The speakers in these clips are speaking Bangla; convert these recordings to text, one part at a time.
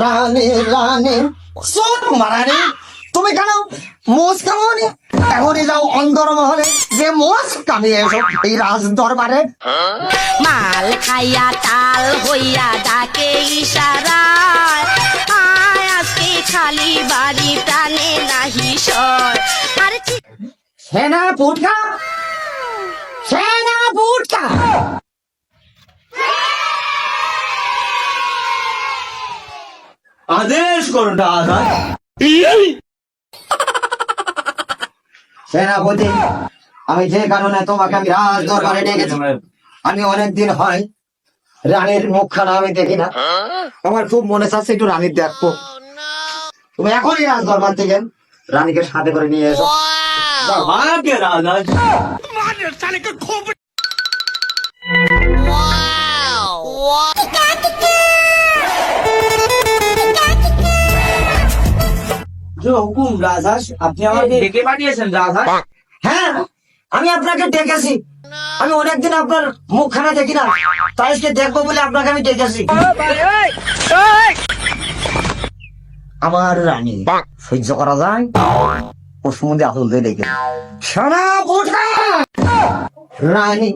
রানী রানী। সব মারানি তুমি কেন মোষ কামানি? এখনই যাও অন্দর মহলে যে মোষ কামিয়ে এসো এই রাজ দরবারে মাল খাইয়া তাল হইয়া ডাকে ইশারায়। আয় আজকে খালি বাড়ি প্রাণে নাহি সর। আরে সেনা পুটকা সেনা পুটকা আদেশ করো দাদা সেনাপতি আমি যে কারণে তোমাকে আমি রাজ দরবারে ডেকেছি আমি অনেকদিন হয় রানীর মুখখানা আমি দেখি না। আমার খুব মনে চাচ্ছে একটু রানীর দেখব। তুমি এখনই রাজ দরবার থেকে রানীকে সাথে করে নিয়ে এসো। রাজা হুকুম রাজহাঁস আপনি আমাকে ডেকে পাঠিয়েছেন রাজহাঁস? হ্যাঁ। আমি আপনাকে ডেকেছি। আমি অনেকদিন আপনার মুখখানা দেখি না। তাই আজকে দেখব বলে আপনাকে আমি ডেকেছি। আমার রানী সহ্য করা যায়? ওর সম্বন্ধে আসল দিয়ে ডেকে সারা রানী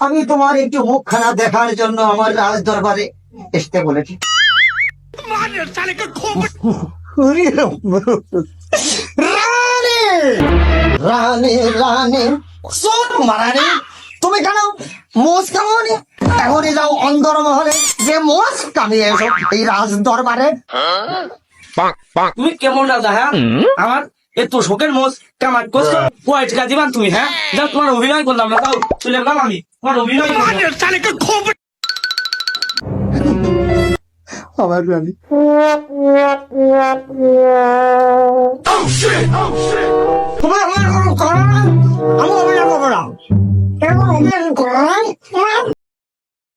আমি তোমার একটু মুখখানা দেখার জন্য আমার রাজ দরবারে আসতে বলেছি রানী! রানী রানী! সব মারানি তুমি কেন মোষ কামানি এখনই যাও অন্দর মহলে যে মোষ কামিয়ে এসো এই রাজ দরবারে তুমি কেমন রাজা হ্যাঁ? আমার এত শোকের মোষ কামার করছ টাকা দিবান তুমি হ্যাঁ? যাও তোমার অভিনয় করলাম না তাও চলে গেলাম আমি। তোমার অভিনয়। আমার রানী। তুমি আমার কোনো করো আমি করব না এখন অভিনয় করো